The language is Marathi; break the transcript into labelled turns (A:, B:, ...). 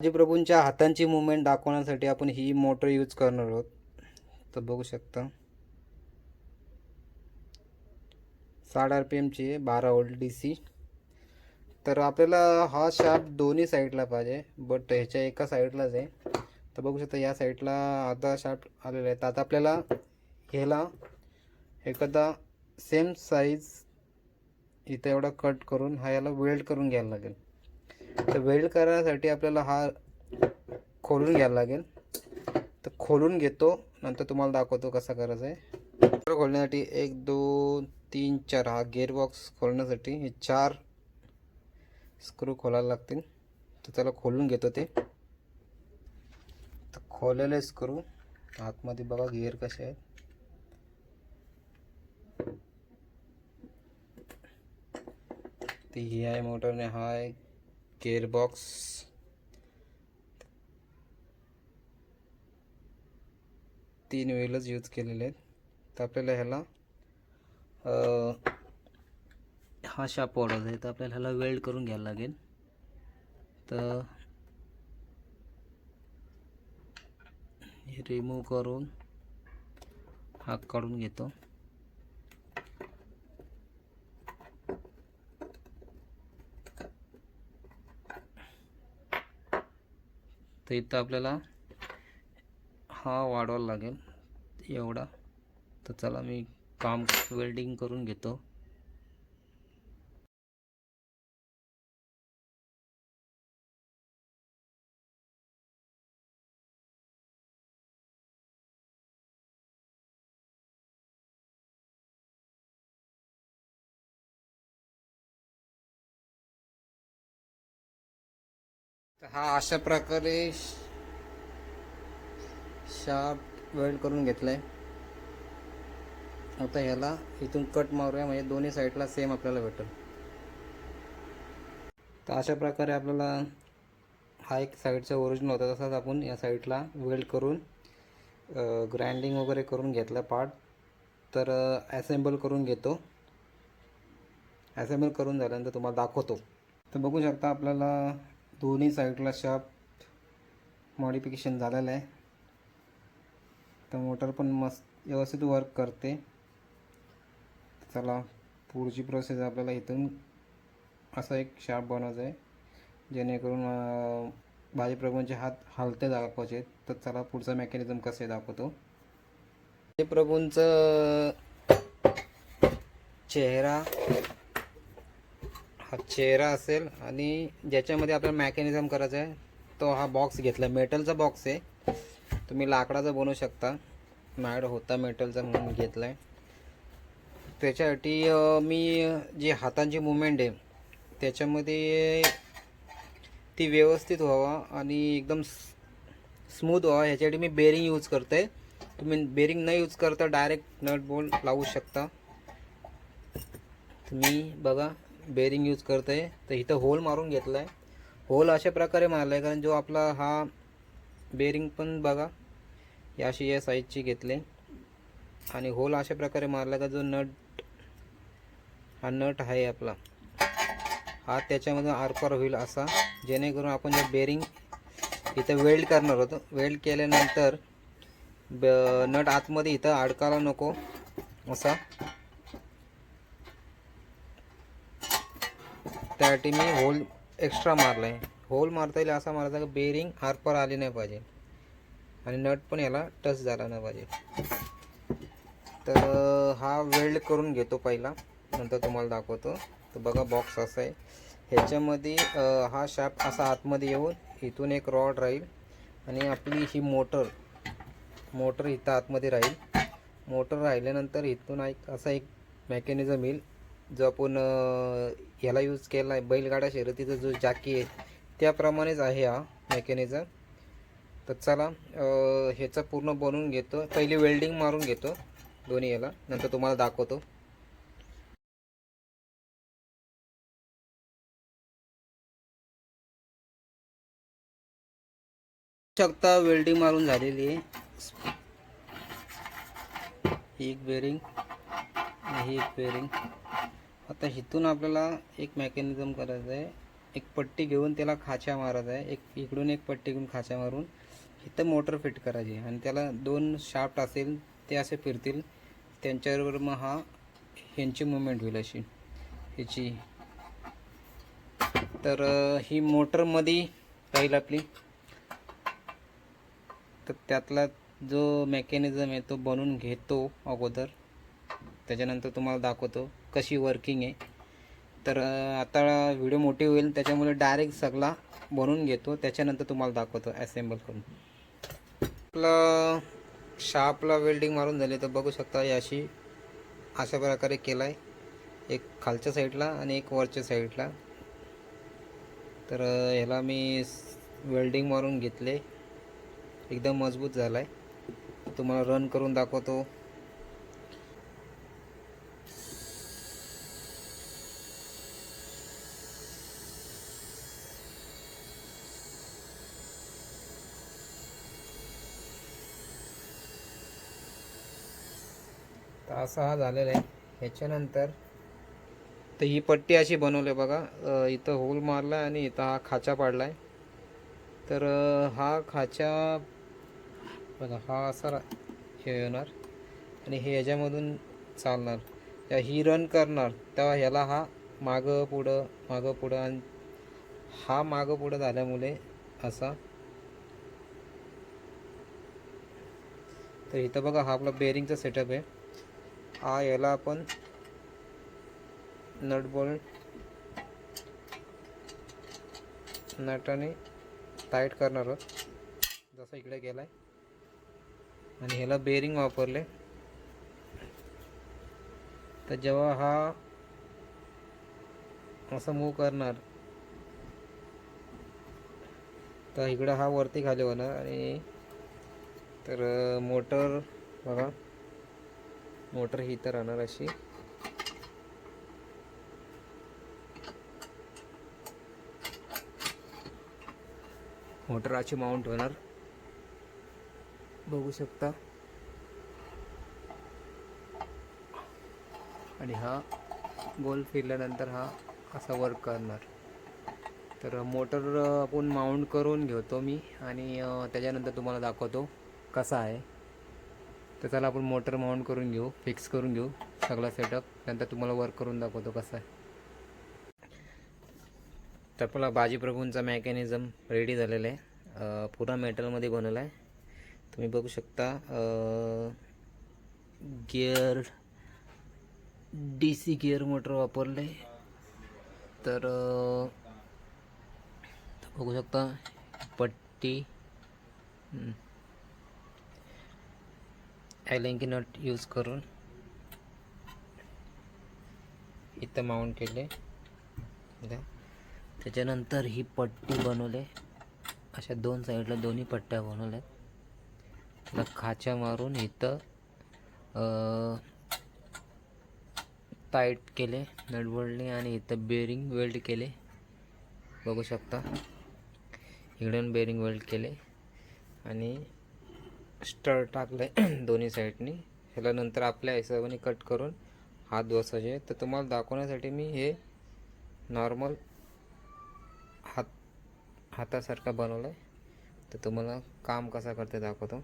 A: प्रभूंच्या हातांची मुवमेंट दाखवण्यासाठी आपण ही मोटर यूज करणार आहोत. तर बघू शकता. साठ आर पी एमची आहे बारा वोल्ट डी सी तर आपल्याला हा शार्प दोन्ही साईडला पाहिजे बट ह्याच्या एका साईडलाच आहे. तर बघू शकता या साईडला आता शार्प आलेला आहे तर आता आपल्याला ह्याला एखादा सेम साईज इथं एवढा कट करून हा याला वेल्ड करून घ्यायला लागेल. तर वेल्ड करण्यासाठी आपल्याला हा खोलून घ्यायला लागेल. तर खोलून घेतो नंतर तुम्हाला दाखवतो कसा करायचा आहे. मोटर खोलण्यासाठी एक दोन तीन चार हा गेअरबॉक्स खोलण्यासाठी हे चार स्क्रू खोलायला लागतील. तर त्याला खोलून घेतो ते. तर खोललेले स्क्रू आतमध्ये बघा गिअर कसे आहेत. ती ही आहे मोटरने हा एक गेअरबॉक्स तीन व्हीलच यूज केलेले आहेत. तर आपल्याला ह्याला हा शाप ऑर्डर आहे तर आपल्याला ह्याला वेल्ड करून घ्यायला लागेल. तर रिमूव्ह करून हा काढून घेतो. तर इथं आपल्याला हा वाढवायला लागेल एवढा. तर चला मी काम वेल्डिंग करून घेतो. हा अशा प्रकारे शार्प वेल्ड करून घेतलाय. आता ह्याला इथून कट मारूया म्हणजे दोन्ही साईडला सेम आपल्याला भेटेल. तर अशा प्रकारे आपल्याला हा एक साईडचा ओरिजिनल होता तसाच आपण या साईडला वेल्ड करून ग्राइंडिंग वगैरे करून घेतला पार्ट तर ॲसेम्बल करून घेतो. ॲसेम्बल करून झाल्यानंतर तुम्हाला दाखवतो. तर बघू शकता आपल्याला दोन्ही साईडला शार्प मॉडिफिकेशन झालेलं आहे. तर मोटर पण मस्त व्यवस्थित वर्क करते. चला पुढची प्रोसेस आपल्याला इथून असा एक शार्प बनवायचा आहे. जेणेकरून अं, भाजीप्रभूंचे हात हलते दाखवायचे. तर चला पुढचा मेकॅनिझम कसे दाखवतो. भाजीप्रभूंचं चेहरा हा चेहरा असेल आणि ज्याच्यामध्ये आपल्याला मॅकॅनिझम करायचं आहे तो हा बॉक्स घेतला. मेटलचा बॉक्स आहे. तुम्ही लाकडाचा बनवू शकता. माझ्याकडे होता मेटलचा म्हणून घेतला आहे त्याच्यासाठी मी जी हातांची मुवमेंट आहे त्याच्यामध्ये ती व्यवस्थित व्हावा आणि एकदम स्मूथ व्हावा. ह्याच्यासाठी मी बेरिंग यूज करते तुम्ही बेरिंग न यूज करता डायरेक्ट नट बोल्ट लावू शकता. तुम्ही बघा. बेरिंग यूज करत आहे तर इथं होल मारून घेतला आहे होल अशा प्रकारे मारला आहे कारण जो आपला हा बेरिंग पण बघा या अशी या साईजची घेतले. आणि होल अशा प्रकारे मारला का जो नट हा नट आहे आपला हा त्याच्यामधून आरपार होईल असा. जेणेकरून आपण जे बेरिंग इथं वेल्ड करणार होतो. वेल्ड केल्यानंतर ब नट आतमध्ये इथं अडकायला नको असा. त्यासाठी मी होल एक्स्ट्रा मारला आहे होल मारता येईल असा मारायचा का बेरिंग आरपार आली नाही पाहिजे. आणि नट पण याला टच झाला नाही पाहिजे. तर हा वेल्ड करून घेतो पहिला. नंतर तुम्हाला दाखवतो. तर बघा बॉक्स असा आहे. ह्याच्यामध्ये हा शाप असा आतमध्ये येऊन इथून एक रॉड राहील. आणि आपली ही मोटर मोटर इथं आतमध्ये राहील. मोटर राहिल्यानंतर इथून एक असा एक मेकॅनिझम येईल. जो आपण ह्याला यूज केला आहे बैलगाडा शर्यतीचा जो जाकी आहे त्याप्रमाणेच आहे हा मेकॅनिझम तर चला ह्याचा पूर्ण बनवून घेतो. पहिले वेल्डिंग मारून घेतो दोन्ही याला. नंतर तुम्हाला दाखवतो. शकता वेल्डिंग मारून झालेली आहे. ही एक बेरिंग ही एक बेरिंग आता इथून आपल्याला एक मेकॅनिझम करायचं आहे. एक पट्टी घेऊन त्याला खाच्या मारायचं आहे. एक इकडून एक पट्टी घेऊन खाच्या मारून इथं मोटर फिट करायची आणि त्याला दोन शाफ्ट असेल ते असे फिरतील. त्यांच्याबरोबर मग हा ह्यांची मुवमेंट होईल अशी. ह्याची. तर ही मोटरमध्ये राहील आपली. तर त्यातला जो मेकॅनिझम आहे तो बनवून घेतो अगोदर. त्याच्यानंतर तुम्हाला दाखवतो कशी वर्किंग आहे. तर आता व्हिडिओ मोठी होईल त्याच्यामुळे डायरेक्ट सगळा बनवून घेतो त्याच्यानंतर तुम्हाला दाखवतो असेंबल करून. आपलं शार्पला वेल्डिंग मारून झाले तर बघू शकता याशी अशी अशा प्रकारे केला आहे एक खालच्या साईडला आणि एक वरच्या साईडला तर ह्याला मी वेल्डिंग मारून घेतले. एकदम मजबूत झाला आहे तुम्हाला रन करून दाखवतो. असा हा झालेला आहे. ह्याच्यानंतर तर ही पट्टी अशी बनवली आहे बघा. इथं होल मारला आहे आणि इथं हा खाचा पाडला आहे तर हा खाचा बघा हा असा रा- हे येणार आणि हे ह्याच्यामधून चालणार. त्या ही रन करणार तेव्हा ह्याला हा मागं पुढं मागं पुढं आणि हा मागं पुढं झाल्यामुळे असा. तर इथं बघा हा आपला बेरिंगचा सेटअप आहे. हा याला आपण नट बोल्ट नटाने टाईट करणार आहोत. जसं इकडे गेलाय. आणि ह्याला बेरिंग वापरले. तर जेव्हा हा असं मूव करणार तर इकडं हा वरती खाली होणार. आणि तर मोटर बघा. मोटर ही तर राहणार अशी. मोटर अशी माउंट होणार. बघू शकता. आणि हा गोल फिरल्यानंतर हा असा वर्क करणार. तर मोटर आपण माउंट करून घेतो मी आणि त्याच्यानंतर तुम्हाला दाखवतो कसा आहे. तर चला आपण मोटर माउंट करून घेऊ फिक्स करून घेऊ सगळा सेटअप नंतर तुम्हाला वर्क करून दाखवतो कसा आहे. तर आपला बाजीप्रभूंचा मेकॅनिझम रेडी झालेला आहे. अ, पुरा मेटलमध्ये बनवला आहे. तुम्ही बघू शकता gear D C gear motor वापरले तर बघू शकता पट्टी ॲलेंकी नट यूज करून इथं माउंट केले. त्याच्यानंतर ही पट्टी बनवले. अशा दोन साईडला दोन्ही पट्ट्या बनवल्या त्याला खाच्या मारून इथं टाईट केले नटबोल्टने आणि इथं बेरिंग वेल्ड केले. बघू शकता. इकडून बेरिंग वेल्ड केले. आणि स्टर आहे दोन्ही साईडनी. ह्याला नंतर आपल्या हिशोबाने कट करून हात बसवायचे तर तुम्हाला दाखवण्यासाठी मी हे नॉर्मल हात हातासारखा बनवला आहे तर तुम्हाला काम कसा करते दाखवतो.